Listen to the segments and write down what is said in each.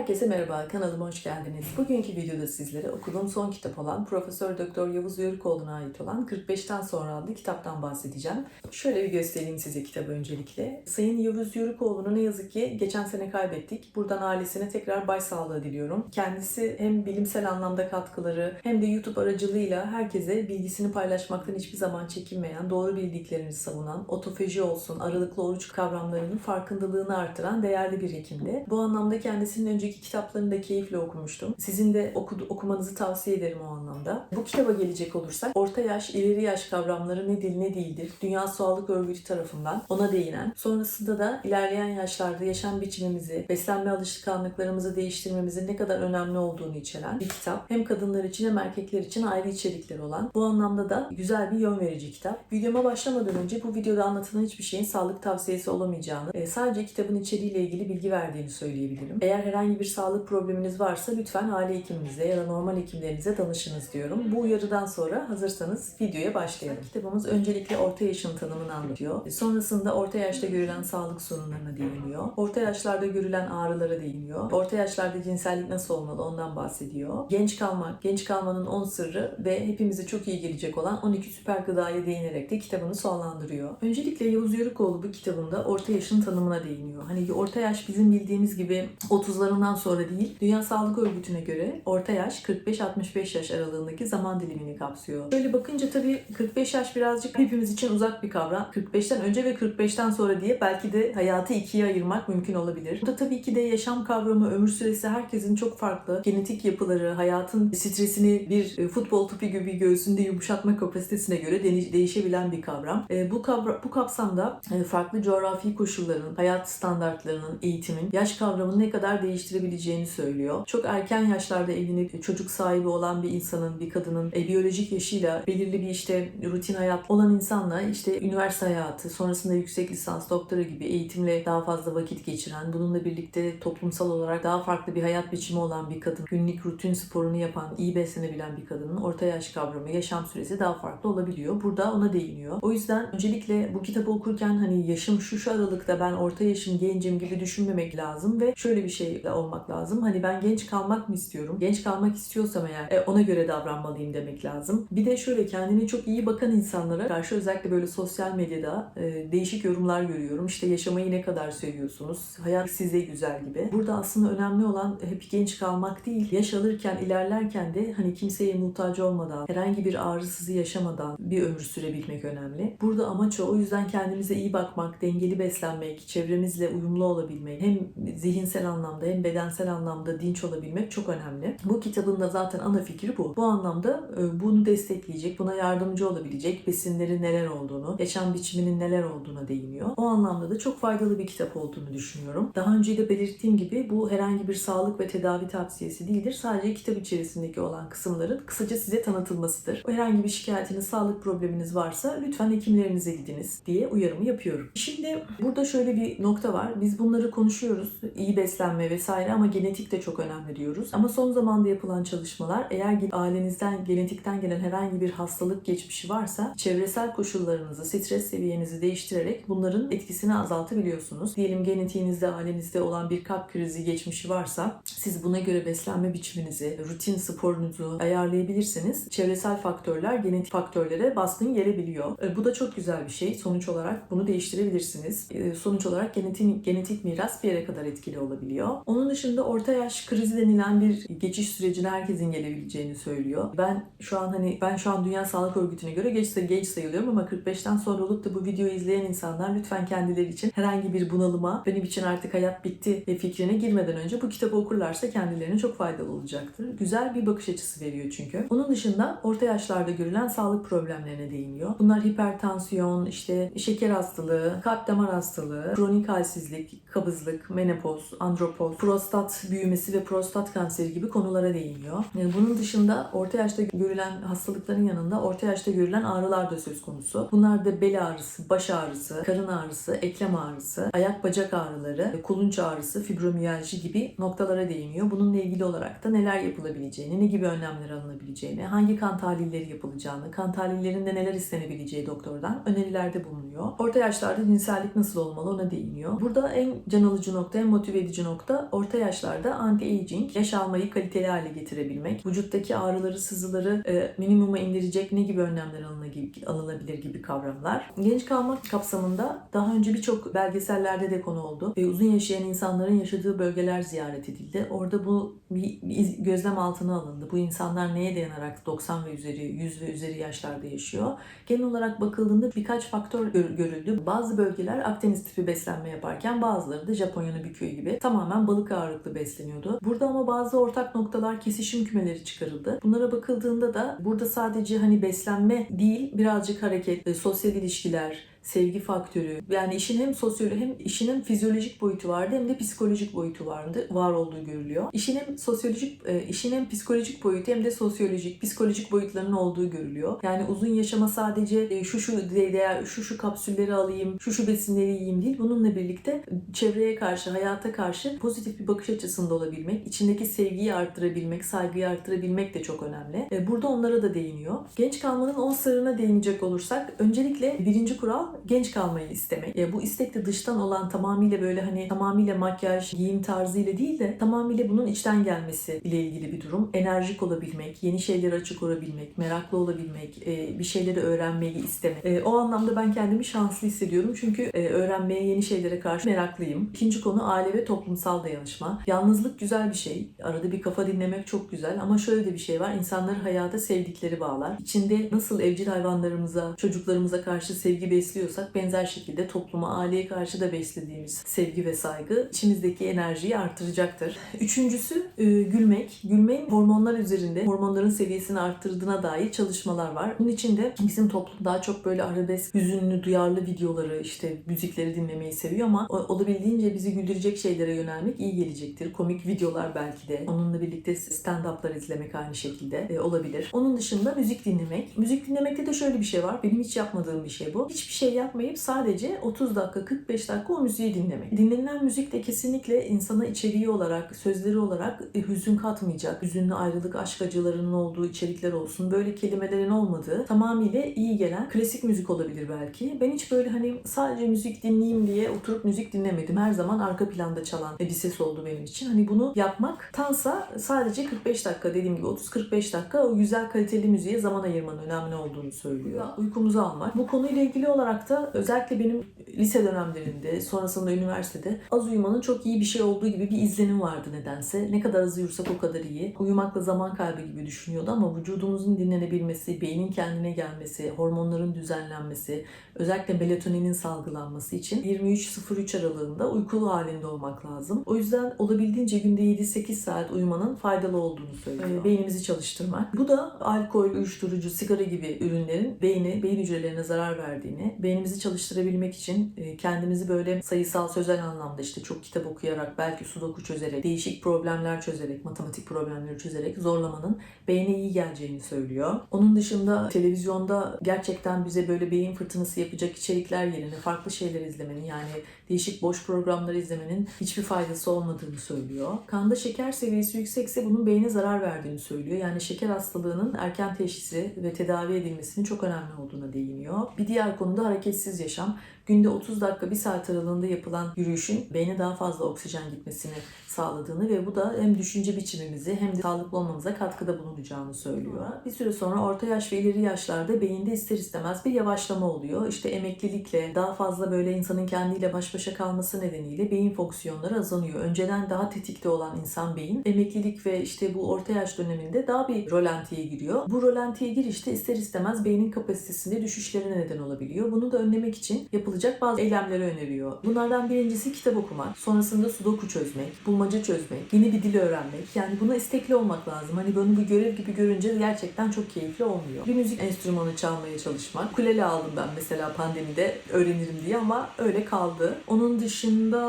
Herkese merhaba, kanalıma hoş geldiniz. Bugünkü videoda sizlere okuduğum son kitap olan Profesör Doktor Yavuz Yörükoğlu'na ait olan 45'ten sonra adlı kitaptan bahsedeceğim. Şöyle bir göstereyim size kitabı öncelikle. Sayın Yavuz Yörükoğlu'nu ne yazık ki geçen sene kaybettik. Buradan ailesine tekrar başsağlığı diliyorum. Kendisi hem bilimsel anlamda katkıları hem de YouTube aracılığıyla herkese bilgisini paylaşmaktan hiçbir zaman çekinmeyen, doğru bildiklerini savunan, otofaji olsun, aralıklı oruç kavramlarının farkındalığını artıran değerli bir hekimdi. Bu anlamda kendisinin önceki kitaplarını da keyifle okumuştum. Sizin de okudu, okumanızı tavsiye ederim o anlamda. Bu kitaba gelecek olursak orta yaş, ileri yaş kavramları nedir ne değildir? Dünya Sağlık Örgütü tarafından ona değinen, sonrasında da ilerleyen yaşlarda yaşam biçimimizi, beslenme alışkanlıklarımızı değiştirmemizin ne kadar önemli olduğunu içeren bir kitap. Hem kadınlar için hem erkekler için ayrı içerikleri olan. Bu anlamda da güzel bir yön verici kitap. Videoma başlamadan önce bu videoda anlatılan hiçbir şeyin sağlık tavsiyesi olamayacağını, e, sadece kitabın içeriğiyle ilgili bilgi verdiğini söyleyebilirim. Eğer herhangi bir sağlık probleminiz varsa lütfen aile hekiminize ya da normal hekimlerinize danışınız diyorum. Bu uyarıdan sonra hazırsanız videoya başlayalım. Kitabımız öncelikle orta yaşın tanımını anlatıyor. E, Sonrasında orta yaşta görülen sağlık sorunlarına değiniyor. Orta yaşlarda görülen ağrılara değiniyor. Orta yaşlarda cinsellik nasıl olmalı ondan bahsediyor. Genç kalmak, genç kalmanın 10 sırrı ve hepimize çok iyi gelecek olan 12 süper gıdaya değinerek de kitabını sonlandırıyor. Öncelikle Yavuz Yörükoğlu bu kitabında orta yaşın tanımına değiniyor. Hani orta yaş bizim bildiğimiz gibi 30'larından sonra değil, Dünya Sağlık Örgütü'ne göre orta yaş 45-65 yaş aralığındaki zaman dilimini kapsıyor. Böyle bakınca tabii 45 yaş birazcık hepimiz için uzak bir kavram. 45'ten önce ve 45'ten sonra diye belki de hayatı ikiye ayırmak mümkün olabilir. Bu da tabii ki de yaşam kavramı, ömür süresi herkesin çok farklı. Genetik yapıları, hayatın stresini bir e, futbol topu gibi göğsünde yumuşatma kapasitesine göre de- değişebilen bir kavram. E, Bu, kavra- bu kapsamda e, farklı coğrafi koşulların, hayat standartlarının, eğitimin, yaş kavramını ne kadar değiştirebileceğini söylüyor. Çok erken yaşlarda evlenip çocuk sahibi olan bir insanın, bir kadının e, biyolojik yaşıyla belirli bir işte rutin hayat olan insanla işte üniversite hayatı, sonrasında yüksek lisans, doktora gibi eğitimle daha fazla vakit geçiren, bununla birlikte toplumsal olarak daha farklı bir hayat biçimi olan bir kadın, günlük rutin sporunu yapan, iyi beslenebilen bir kadının orta yaş kavramı, yaşam süresi daha farklı olabiliyor. Burada ona değiniyor. O yüzden öncelikle bu kitabı okurken hani yaşım şu şu aralıkta ben orta yaşım gencim gibi düşünmemek lazım ve şöyle bir şey olmak lazım. Hani ben genç kalmak mı istiyorum? Genç kalmak istiyorsam eğer e, ona göre davranmalıyım demek lazım. Bir de şöyle kendine çok iyi bakan insanlara karşı özellikle böyle sosyal medyada e, değişik yorumlar görüyorum. İşte yaşamayı ne kadar seviyorsunuz? Hayat size güzel gibi. Burada aslında önemli olan hep genç kalmak değil. Yaş alırken, ilerlerken de hani kimseye muhtaç olmadan, herhangi bir ağrısızı yaşamadan bir ömür sürebilmek önemli. Burada amaç o. O yüzden kendimize iyi bakmak, dengeli beslenmek, çevremizle uyumlu olabilmek, hem zihinsel anlamda hem bedensel anlamda dinç olabilmek çok önemli. Bu kitabın da zaten ana fikri bu. Bu anlamda e, bunu destekleyecek, buna yardımcı olabilecek besinlerin neler olduğunu, yaşam biçiminin neler olduğuna değiniyor. O anlamda da çok faydalı bir kitap olduğunu düşünüyorum. Daha önce de belirttiğim gibi bu herhangi bir sağlık ve tedavi tavsiyesi değildir. Sadece kitap içerisindeki olan kısımların kısaca size tanıtılmasıdır. Herhangi bir şikayetiniz, sağlık probleminiz varsa lütfen hekimlerinize gidiniz diye uyarımı yapıyorum. Şimdi burada şöyle bir nokta var. Biz bunları konuşuyoruz. İyi beslenme vesaire ama genetik de çok önemli diyoruz. Ama son zamanda yapılan çalışmalar eğer ailenizden, genetikten gelen herhangi bir hastalık geçmişi varsa çevresel koşullarınızı, stres seviyenizi değiştirerek bunların etkisini azaltabiliyorsunuz. Diyelim genetiğinizde, ailenizde olan bir kalp krizi geçmişi varsa siz buna göre beslenme biçiminizi, rutin sporunuzu ayarlayabilirseniz çevresel faktörler genetik faktörlere baskın gelebiliyor. E, Bu da çok güzel bir şey. Sonuç olarak bunu değiştirebilirsiniz. E, Sonuç olarak genetik, genetik miras bir yere kadar etkili olabiliyor. Onun dışında orta yaş krizi denilen bir geçiş sürecine herkesin gelebileceğini söylüyor. Ben şu an hani ben şu an Dünya Sağlık Örgütü'ne göre geç, geç sayılıyorum ama 45'ten sonra olup da bu videoyu izleyen insanlar lütfen kendileri için herhangi bir bunalıma, benim için artık hayat bitti ve fikrine girmeden önce bu kitabı okurlarsa kendilerine çok faydalı olacaktır. Güzel bir bakış açısı veriyor çünkü. Onun dışında orta yaşlarda görülen sağlık problemlerine değiniyor. Bunlar hipertansiyon, işte şeker hastalığı, kalp damar hastalığı, kronik halsizlik, kabızlık, menopoz, andropoz, prostat büyümesi ve prostat kanseri gibi konulara değiniyor. Yani bunun dışında orta yaşta görülen hastalıkların yanında orta yaşta görülen ağrılar da söz konusu. Bunlar da bel ağrısı, baş ağrısı, karın ağrısı, eklem ağrısı, ayak bacak ağrıları, kulunç ağrısı, fibromiyalji gibi noktalara değiniyor. Bununla ilgili olarak da neler yapılabileceğini, ne gibi önlemler alınabileceğini, hangi kan tahlilleri yapılacağını, kan tahlillerinde neler istenebileceği doktordan önerilerde bulunuyor. Orta yaşlarda cinsellik nasıl olmalı ona değiniyor. Burada en can alıcı nokta, en motive edici nokta orta orta yaşlarda anti-aging, yaş almayı kaliteli hale getirebilmek, vücuttaki ağrıları, sızıları e, minimuma indirecek ne gibi önlemler alına- alınabilir gibi kavramlar. Genç kalmak kapsamında daha önce birçok belgesellerde de konu oldu. E, uzun yaşayan insanların yaşadığı bölgeler ziyaret edildi. Orada bu bir, gözlem altına alındı. Bu insanlar neye dayanarak 90 ve üzeri, 100 ve üzeri yaşlarda yaşıyor? Genel olarak bakıldığında birkaç faktör gör- görüldü. Bazı bölgeler Akdeniz tipi beslenme yaparken bazıları da Japonya'nın bir köyü gibi tamamen balık ağırlıklı besleniyordu. Burada ama bazı ortak noktalar kesişim kümeleri çıkarıldı. Bunlara bakıldığında da burada sadece hani beslenme değil birazcık hareket, e, sosyal ilişkiler, sevgi faktörü yani işin hem sosyal hem işin hem fizyolojik boyutu vardı hem de psikolojik boyutu vardı var olduğu görülüyor. İşin hem sosyolojik e, işin hem psikolojik boyutu hem de sosyolojik psikolojik boyutlarının olduğu görülüyor. Yani uzun yaşama sadece e, şu şu de- değer şu şu kapsülleri alayım, şu şu besinleri yiyeyim değil. Bununla birlikte çevreye karşı, hayata karşı pozitif bir bakış açısında olabilmek, içindeki sevgiyi arttırabilmek, saygıyı arttırabilmek de çok önemli. E, Burada onlara da değiniyor. Genç kalmanın 10 sırrına değinecek olursak öncelikle birinci kural genç kalmayı istemek. E, Bu istek de dıştan olan tamamıyla böyle hani tamamıyla makyaj, giyim tarzıyla değil de tamamıyla bunun içten gelmesi ile ilgili bir durum. Enerjik olabilmek, yeni şeylere açık olabilmek, meraklı olabilmek, e, bir şeyleri öğrenmeyi istemek. E, O anlamda ben kendimi şanslı hissediyorum çünkü e, öğrenmeye, yeni şeylere karşı meraklıyım. İkinci konu aile ve toplumsal dayanışma. Yalnızlık güzel bir şey. Arada bir kafa dinlemek çok güzel ama şöyle de bir şey var. İnsanları hayata sevdikleri bağlar. İçinde nasıl evcil hayvanlarımıza, çocuklarımıza karşı sevgi besliyorsak benzer şekilde topluma, aileye karşı da beslediğimiz sevgi ve saygı içimizdeki enerjiyi artıracaktır. Üçüncüsü e, gülmek. Gülmenin hormonlar üzerinde hormonların seviyesini arttırdığına dair çalışmalar var. Bunun için de bizim toplum daha çok böyle arabesk, hüzünlü, duyarlı videoları, işte müzikleri dinlemeyi seviyor ama olabildiğince bizi güldürecek şeylere yönelmek iyi gelecektir. Komik videolar belki de. Onunla birlikte stand-up'lar izlemek aynı şekilde e, olabilir. Onun dışında müzik dinlemek. Müzik dinlemekte de şöyle bir şey var. Benim hiç yapmadığım bir şey bu. Hiçbir şey yapmayıp sadece 30 dakika, 45 dakika o müziği dinlemek. Dinlenilen müzik de kesinlikle insana içeriği olarak, sözleri olarak e, hüzün katmayacak. Hüzünlü ayrılık, aşk acılarının olduğu içerikler olsun. Böyle kelimelerin olmadığı tamamıyla iyi gelen klasik müzik olabilir belki. Ben hiç böyle hani sadece müzik dinleyeyim diye oturup müzik dinlemedim. Her zaman arka planda çalan bir ses oldu benim için. Hani bunu yapmak tansa sadece 45 dakika dediğim gibi 30-45 dakika o güzel kaliteli müziğe zaman ayırmanın önemli olduğunu söylüyor. Uykumuzu almak. Bu konuyla ilgili olarak da özellikle benim lise dönemlerinde, sonrasında üniversitede az uyumanın çok iyi bir şey olduğu gibi bir izlenim vardı nedense. Ne kadar az uyursak o kadar iyi. Uyumakla zaman kaybı gibi düşünüyordu ama vücudumuzun dinlenebilmesi, beynin kendine gelmesi, hormonların düzenlenmesi, özellikle melatoninin salgılanması için 23-03 aralığında uykulu halinde olmak lazım. O yüzden olabildiğince günde 7-8 saat uyumanın faydalı olduğunu söylüyor. Beynimizi çalıştırmak. Bu da alkol, uyuşturucu, sigara gibi ürünlerin beyni, beyin hücrelerine zarar verdiğini, beynimizi çalıştırabilmek için e, kendimizi böyle sayısal, sözel anlamda işte çok kitap okuyarak, belki sudoku çözerek, değişik problemler çözerek, matematik problemleri çözerek zorlamanın beyne iyi geleceğini söylüyor. Onun dışında televizyonda gerçekten bize böyle beyin fırtınası yapacak içerikler yerine farklı şeyler izlemenin yani değişik boş programlar izlemenin hiçbir faydası olmadığını söylüyor. Kanda şeker seviyesi yüksekse bunun beyne zarar verdiğini söylüyor. Yani şeker hastalığının erken teşhisi ve tedavi edilmesinin çok önemli olduğuna değiniyor. Bir diğer konu da hareketsiz yaşam. Günde 30 dakika 1 saat aralığında yapılan yürüyüşün beyne daha fazla oksijen gitmesini sağladığını ve bu da hem düşünce biçimimizi hem de sağlıklı olmamıza katkıda bulunacağını söylüyor. Bir süre sonra orta yaş ve ileri yaşlarda beyinde ister istemez bir yavaşlama oluyor. İşte emeklilikle daha fazla böyle insanın kendiyle baş başa kalması nedeniyle beyin fonksiyonları azalıyor. Önceden daha tetikte olan insan beyin emeklilik ve işte bu orta yaş döneminde daha bir rolantiye giriyor. Bu rolantiye girişte ister istemez beynin kapasitesinde düşüşlere neden olabiliyor. Bunu da önlemek için yapılacak bazı eylemleri öneriyor. Bunlardan birincisi kitap okumak, sonrasında sudoku çözmek, bulmaca çözmek, yeni bir dil öğrenmek. Yani buna istekli olmak lazım. Hani bunu bir görev gibi görünce gerçekten çok keyifli olmuyor. Bir müzik enstrümanı çalmaya çalışmak. Kulele aldım ben mesela pandemide öğrenirim diye ama öyle kaldı. Onun dışında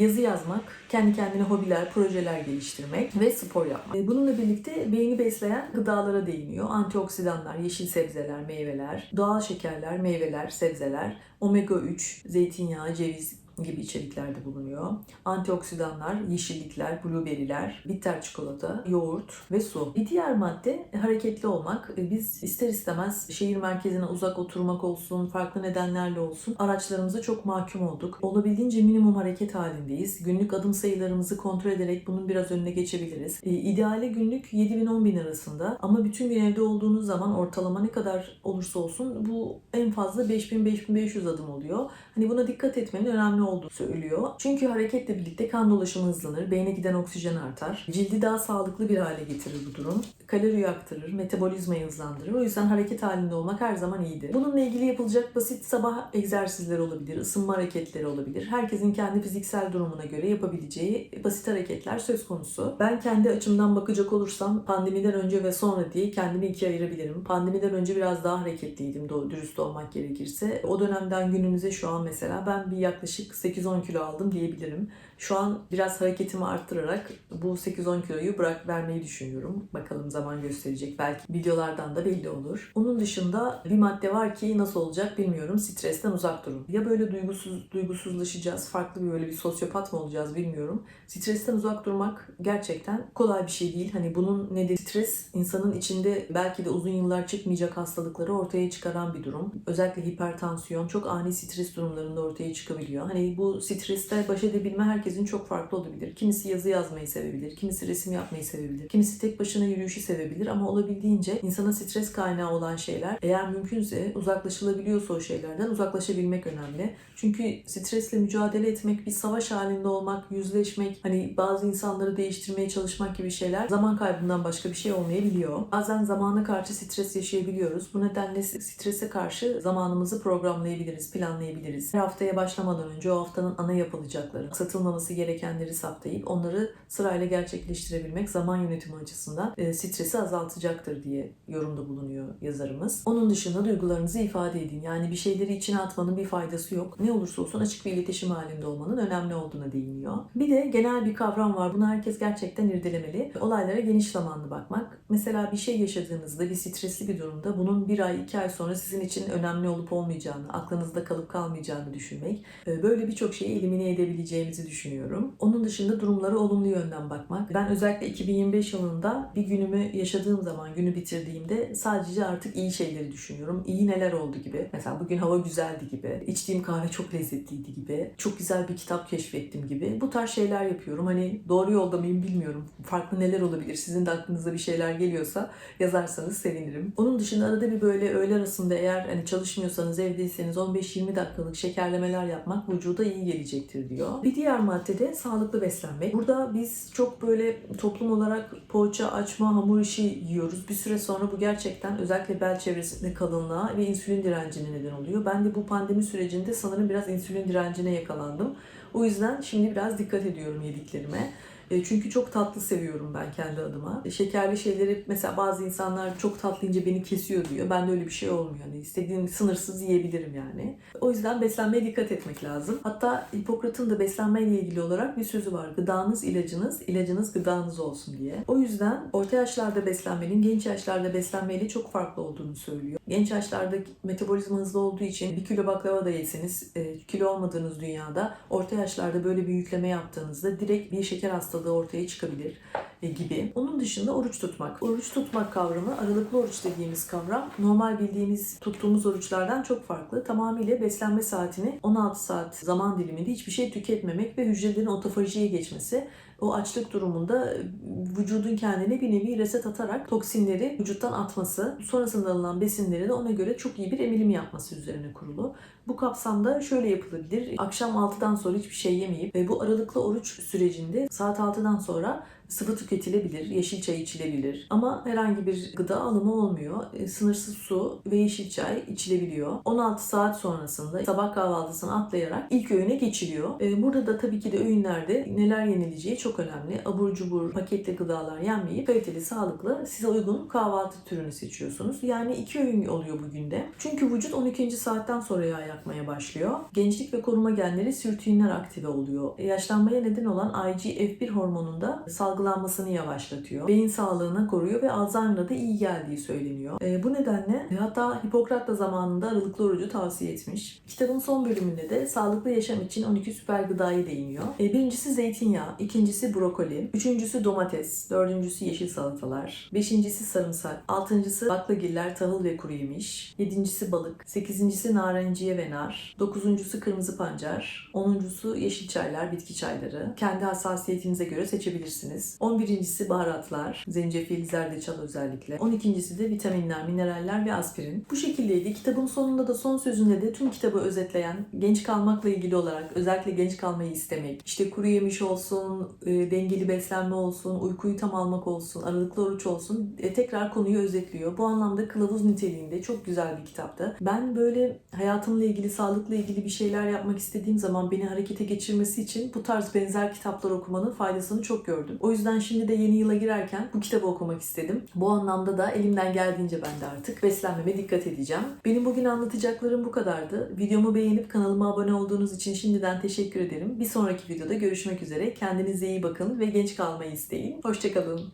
yazı yazmak, kendi kendine hobiler, projeler geliştirmek ve spor yapmak. E, Bununla birlikte beyni besleyen gıdalara değiniyor. Antioksidanlar, yeşil sebzeler, meyveler, doğal şekerler, meyveler, sebzeler, omega 3, zeytinyağı, ceviz, gibi içeriklerde bulunuyor. Antioksidanlar, yeşillikler, blueberry'ler, bitter çikolata, yoğurt ve su. Bir diğer madde hareketli olmak. E, Biz ister istemez şehir merkezine uzak oturmak olsun, farklı nedenlerle olsun araçlarımıza çok mahkum olduk. Olabildiğince minimum hareket halindeyiz. Günlük adım sayılarımızı kontrol ederek bunun biraz önüne geçebiliriz. E, İdeali günlük 7000-10 bin arasında ama bütün gün evde olduğunuz zaman ortalama ne kadar olursa olsun bu en fazla 5000-5500 adım oluyor. Hani buna dikkat etmenin önemli olduğu söylüyor. Çünkü hareketle birlikte kan dolaşımı hızlanır, beyne giden oksijen artar, cildi daha sağlıklı bir hale getirir bu durum. Kalori yaktırır, metabolizmayı hızlandırır. O yüzden hareket halinde olmak her zaman iyidir. Bununla ilgili yapılacak basit sabah egzersizleri olabilir, ısınma hareketleri olabilir. Herkesin kendi fiziksel durumuna göre yapabileceği basit hareketler söz konusu. Ben kendi açımdan bakacak olursam pandemiden önce ve sonra diye kendimi ikiye ayırabilirim. Pandemiden önce biraz daha hareketliydim dürüst olmak gerekirse. O dönemden günümüze şu an mesela ben bir yaklaşık 8-10 kilo aldım diyebilirim. Şu an biraz hareketimi arttırarak bu 8-10 kiloyu bırak vermeyi düşünüyorum. Bakalım zaman gösterecek. Belki videolardan da belli olur. Onun dışında bir madde var ki nasıl olacak bilmiyorum. Stresten uzak durun. Ya böyle duygusuz duygusuzlaşacağız, farklı bir böyle bir sosyopat mı olacağız bilmiyorum. Stresten uzak durmak gerçekten kolay bir şey değil. Hani bunun nedir? Stres insanın içinde belki de uzun yıllar çıkmayacak hastalıkları ortaya çıkaran bir durum. Özellikle hipertansiyon çok ani stres durumlarında ortaya çıkabiliyor. Hani bu streste baş edebilme herkesin çok farklı olabilir. Kimisi yazı yazmayı sevebilir, kimisi resim yapmayı sevebilir, kimisi tek başına yürüyüşü sevebilir ama olabildiğince insana stres kaynağı olan şeyler eğer mümkünse uzaklaşılabiliyorsa o şeylerden uzaklaşabilmek önemli. Çünkü stresle mücadele etmek, bir savaş halinde olmak, yüzleşmek, hani bazı insanları değiştirmeye çalışmak gibi şeyler zaman kaybından başka bir şey olmayabiliyor. Bazen zamana karşı stres yaşayabiliyoruz. Bu nedenle strese karşı zamanımızı programlayabiliriz, planlayabiliriz. Her haftaya başlamadan önce o haftanın ana yapılacakları, satılmaması gerekenleri saptayıp onları sırayla gerçekleştirebilmek zaman yönetimi açısından e, stresi azaltacaktır diye yorumda bulunuyor yazarımız. Onun dışında duygularınızı ifade edin. Yani bir şeyleri içine atmanın bir faydası yok. Ne olursa olsun açık bir iletişim halinde olmanın önemli olduğuna değiniyor. Bir de genel bir kavram var. Bunu herkes gerçekten irdelemeli. Olaylara geniş zamanlı bakmak. Mesela bir şey yaşadığınızda, bir stresli bir durumda bunun bir ay, iki ay sonra sizin için önemli olup olmayacağını, aklınızda kalıp kalmayacağını düşünmek. e, Böyle birçok şeyi elimine edebileceğimizi düşünüyorum. Onun dışında durumlara olumlu yönden bakmak. Ben özellikle 2025 yılında bir günümü yaşadığım zaman, günü bitirdiğimde sadece artık iyi şeyleri düşünüyorum. İyi neler oldu gibi. Mesela bugün hava güzeldi gibi. içtiğim kahve çok lezzetliydi gibi. Çok güzel bir kitap keşfettim gibi. Bu tarz şeyler yapıyorum. Hani doğru yolda mıyım bilmiyorum. Farklı neler olabilir? Sizin de aklınıza bir şeyler geliyorsa yazarsanız sevinirim. Onun dışında arada bir böyle öğle arasında eğer hani çalışmıyorsanız evdeyseniz 15-20 dakikalık şekerlemeler yapmak vücuda iyi gelecektir diyor. Bir diğer madde de sağlıklı beslenmek. Burada biz çok böyle toplum olarak poğaça, açma, hamur işi yiyoruz. Bir süre sonra bu gerçekten özellikle bel çevresinde kalınlığa ve insülin direncine neden oluyor. Ben de bu pandemi sürecinde sanırım biraz insülin direncine yakalandım. O yüzden şimdi biraz dikkat ediyorum yediklerime. E, Çünkü çok tatlı seviyorum ben kendi adıma. E, Şekerli şeyleri mesela bazı insanlar çok tatlıyınca beni kesiyor diyor. Ben de öyle bir şey olmuyor. Yani istediğim sınırsız yiyebilirim yani. O yüzden beslenmeye dikkat etmek lazım. Hatta Hipokrat'ın da beslenmeyle ilgili olarak bir sözü var. Gıdanız ilacınız, ilacınız gıdanız olsun diye. O yüzden orta yaşlarda beslenmenin genç yaşlarda beslenmeyle çok farklı olduğunu söylüyor. Genç yaşlarda metabolizma hızlı olduğu için bir kilo baklava da yeseniz e, kilo olmadığınız dünyada orta yaşlarda böyle bir yükleme yaptığınızda direkt bir şeker hastalığı ortaya çıkabilir e, gibi. Onun dışında oruç tutmak. Oruç tutmak kavramı, aralıklı oruç dediğimiz kavram normal bildiğimiz tuttuğumuz oruçlardan çok farklı. Tamamıyla beslenme saatini 16 saat zaman diliminde hiçbir şey tüketmemek ve hücrelerin otofajiye geçmesi o açlık durumunda vücudun kendine bir nevi reset atarak toksinleri vücuttan atması, sonrasında alınan besinleri de ona göre çok iyi bir emilim yapması üzerine kurulu. Bu kapsamda şöyle yapılabilir. Akşam 6'dan sonra hiçbir şey yemeyip ve bu aralıklı oruç sürecinde saat 6'dan sonra sıvı tüketilebilir, yeşil çay içilebilir. Ama herhangi bir gıda alımı olmuyor. E, Sınırsız su ve yeşil çay içilebiliyor. 16 saat sonrasında sabah kahvaltısını atlayarak ilk öğüne geçiliyor. E, Burada da tabii ki de öğünlerde neler yenileceği çok önemli. Abur cubur, paketli gıdalar yenmeyip kaliteli, sağlıklı, size uygun kahvaltı türünü seçiyorsunuz. Yani iki öğün oluyor bugün de. Çünkü vücut 12. saatten sonra yağ yakmaya başlıyor. Gençlik ve koruma genleri sirtüinler aktive oluyor. E, Yaşlanmaya neden olan IGF-1 hormonunda salgı algılanmasını yavaşlatıyor. Beyin sağlığına koruyor ve Alzheimer'a da iyi geldiği söyleniyor. E, bu nedenle e, hatta Hipokrat da zamanında aralıklı orucu tavsiye etmiş. Kitabın son bölümünde de sağlıklı yaşam için 12 süper gıdayı değiniyor. E, birincisi zeytinyağı, ikincisi brokoli, üçüncüsü domates, dördüncüsü yeşil salatalar, beşincisi sarımsak, altıncısı baklagiller, tahıl ve kuru yemiş, yedincisi balık, sekizincisi narenciye ve nar, dokuzuncusu kırmızı pancar, onuncusu yeşil çaylar, bitki çayları. Kendi hassasiyetinize göre seçebilirsiniz. On birincisi baharatlar, zencefil, zerdeçal özellikle. On ikincisi de vitaminler, mineraller ve aspirin. Bu şekildeydi. Kitabın sonunda da son sözünde de tüm kitabı özetleyen, genç kalmakla ilgili olarak özellikle genç kalmayı istemek, işte kuru yemiş olsun, e, dengeli beslenme olsun, uykuyu tam almak olsun, aralıklı oruç olsun e, tekrar konuyu özetliyor. Bu anlamda kılavuz niteliğinde çok güzel bir kitaptı. Ben böyle hayatımla ilgili, sağlıkla ilgili bir şeyler yapmak istediğim zaman beni harekete geçirmesi için bu tarz benzer kitaplar okumanın faydasını çok gördüm. O yüzden şimdi de yeni yıla girerken bu kitabı okumak istedim. Bu anlamda da elimden geldiğince ben de artık beslenmeme dikkat edeceğim. Benim bugün anlatacaklarım bu kadardı. Videomu beğenip kanalıma abone olduğunuz için şimdiden teşekkür ederim. Bir sonraki videoda görüşmek üzere. Kendinize iyi bakın ve genç kalmayı isteyin. Hoşçakalın.